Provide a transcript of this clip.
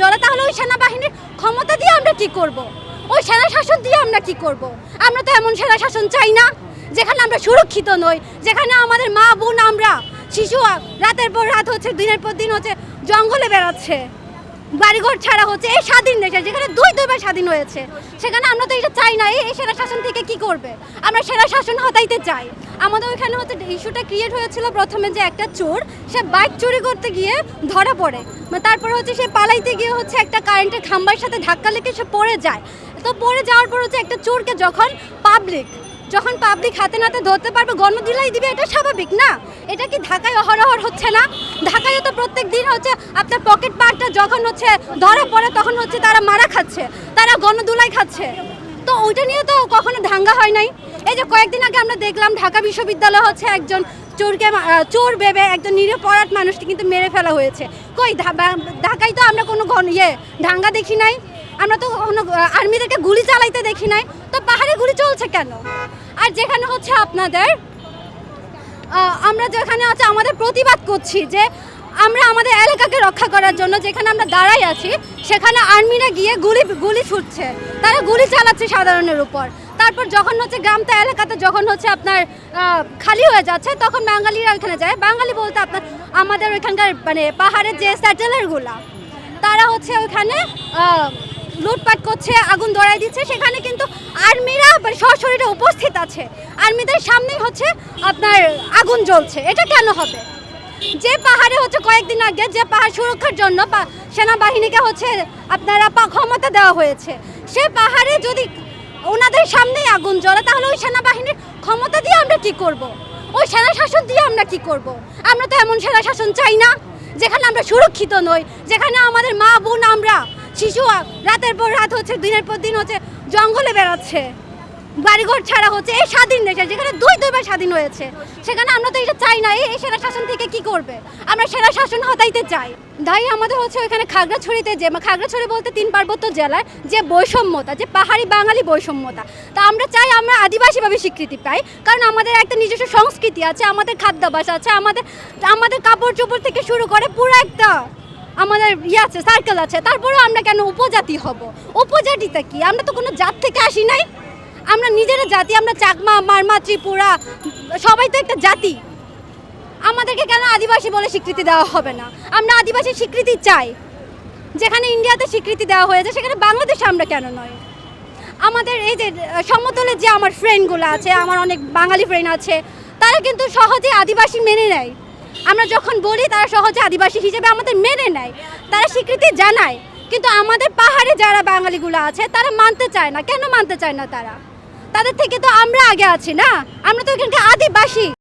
জ্বলে তাহলে ওই সেনাবাহিনীর ক্ষমতা দিয়ে আমরা কি করব। ওই সেনা শাসন দিয়ে আমরা কি করব। আমরা তো এমন সেনা শাসন চাই না, যেখানে আমরা সুরক্ষিত নই, যেখানে আমাদের মা বোন আমরা, শিশু রাতের পর রাত হচ্ছে, দিনের পর দিন হচ্ছে, জঙ্গলে বেড়াচ্ছে, বাড়িঘর ছাড়া হচ্ছে, এই স্বাধীন দেশে, যেখানে দুই দুইবার স্বাধীন হয়েছে। সেখানে আমরা তো এটা চাই না এই সেরা শাসন থেকে কি করবে? আমরা সেরা শাসন হতাইতে চাই। আমাদের ওইখানে হচ্ছে ইস্যুটা ক্রিয়েট হয়েছিল প্রথমে যে একটা চোর, সে বাইক চুরি করতে গিয়ে ধরা পড়ে। তারপর তারপরে হচ্ছে সে পালাইতে গিয়ে হচ্ছে একটা কারেন্টের খাম্বার সাথে ধাক্কা লেগে সে পড়ে যায়। তো পড়ে যাওয়ার পর হচ্ছে একটা চোরকে যখন পাবলিক যখন পাবলিক হাতে নাতে ধরতে পারবে গণদিলাই দিবে, এটা স্বাভাবিক, না? এটা কি ঢাকায় অহরহর হচ্ছে না? ঢাকায় তো প্রত্যেক দিন হচ্ছে আপনার পকেট পার্টটা যখন হচ্ছে ধরা পড়ে, তখন হচ্ছে তারা মারা খাচ্ছে, তারা গণদুলাই খাচ্ছে। তো ওইটা নিয়ে তো কখনো ধাঙ্গা হয় নাই। এই যে কয়েকদিন আগে আমরা দেখলাম, ঢাকা বিশ্ববিদ্যালয় হচ্ছে একজন চোরকে চোর ভেবে একজন নিরপরাধ মানুষকে কিন্তু মেরে ফেলা হয়েছে। কই ঢাকায় তো আমরা কোনো গণ ইয়ে ঢাঙ্গা দেখি নাই? আমরা তো কোনো আর্মিদেরকে গুলি চালাইতে দেখি নাই। তো পাহাড়ে গুলি চলছে কেন? আর যেখানে হচ্ছে আপনাদের আমরা যেখানে হচ্ছে আমাদের প্রতিবাদ করছি যে আমরা আমাদের এলাকাকে রক্ষা করার জন্য যেখানে আমরা দাঁড়াই আছি সেখানে আর্মিরা গিয়ে গুলি গুলি ছুটছে। তারা গুলি চালাচ্ছে সাধারণের উপর। তারপর যখন হচ্ছে গ্রামটা এলাকাতে যখন হচ্ছে আপনার খালি হয়ে যাচ্ছে তখন বাঙালিরা ওইখানে যায়। বাঙালি বলতে আপনার আমাদের ওইখানকার মানে পাহাড়ের যে স্যাটেলারগুলা তারা হচ্ছে আহ, লুটপাট করছে, আগুন ধরাই দিচ্ছে। সেখানে কিন্তু আর্মিরা মানে সশরীরে উপস্থিত আছে। আর্মিদের সামনেই হচ্ছে আপনার আগুন জ্বলছে। এটা কেন হবে? যে পাহাড়ে হচ্ছে কয়েকদিন আগে যে পাহাড় সুরক্ষার জন্য সেনাবাহিনীকে হচ্ছে আপনারা ক্ষমতা দেওয়া হয়েছে। সে পাহাড়ে যদি ওনাদের সামনেই আগুন জ্বলে, তাহলে ওই সেনাবাহিনীর ক্ষমতা দিয়ে আমরা কি করব। ওই সেনা শাসন দিয়ে আমরা কি করব। আমরা তো এমন সেনা শাসন চাই না, যেখানে আমরা সুরক্ষিত নই, যেখানে আমাদের মা বোন আমরা শিশু রাতের পর রাত হচ্ছে, দিনের পর দিন হচ্ছে, জঙ্গলে বেড়াচ্ছে। বাড়িঘর ছাড়া হচ্ছে, এই স্বাধীন দেশে, যেখানে দুই দুইবার স্বাধীন হয়েছে, সেখানে আমরা তো এটা চাই না, এই সেনা শাসন থেকে কি করবে? আমরা সেনা শাসন হটাইতে চাই। তাই আমাদের হচ্ছে ওইখানে খাগড়াছড়িতে যে খাগড়াছড়ি বলতে তিন পার্বত্য জেলার যে বৈষম্যতা, যে পাহাড়ি বাঙালি বৈষম্যতা। তা আমরা চাই আমরা আদিবাসীভাবে স্বীকৃতি পাই, কারণ আমাদের একটা নিজস্ব সংস্কৃতি আছে, আমাদের খাদ্যাভ্যাস আছে, আমাদের আমাদের কাপড় চোপড় থেকে শুরু করে পুরো একটা আমাদের ইয়ে আছে সার্কেল আছে তারপরেও আমরা কেন উপজাতি হব? উপজাতিটা কি? আমরা তো কোনো জাত থেকে আসি নাই। আমরা নিজেরা জাতি আমরা চাকমা মারমা ত্রিপুরা সবাই তো একটা জাতি। আমাদেরকে কেন আদিবাসী বলে স্বীকৃতি দেওয়া হবে না? আমরা আদিবাসী স্বীকৃতি চাই। যেখানে ইন্ডিয়াতে স্বীকৃতি দেওয়া হয়েছে সেখানে বাংলাদেশে আমরা কেন নয়? আমাদের এই যে আহ, সমতলে যে আমার ফ্রেন্ডগুলো আছে আমার অনেক বাঙালি ফ্রেন্ড আছে তারা কিন্তু সহজে আদিবাসী মেনে নেয়। আমরা যখন বলি, তারা সহজে আদিবাসী হিসেবে আমাদের মেনে নেয়, তারা স্বীকৃতি জানায়। কিন্তু আমাদের পাহাড়ে যারা বাঙালিগুলো আছে, তারা মানতে চায় না। কেন মানতে চায় না তারা? তাদের থেকে তো আমরা আগে আছি না। আমরা তো এখানকার আদিবাসী।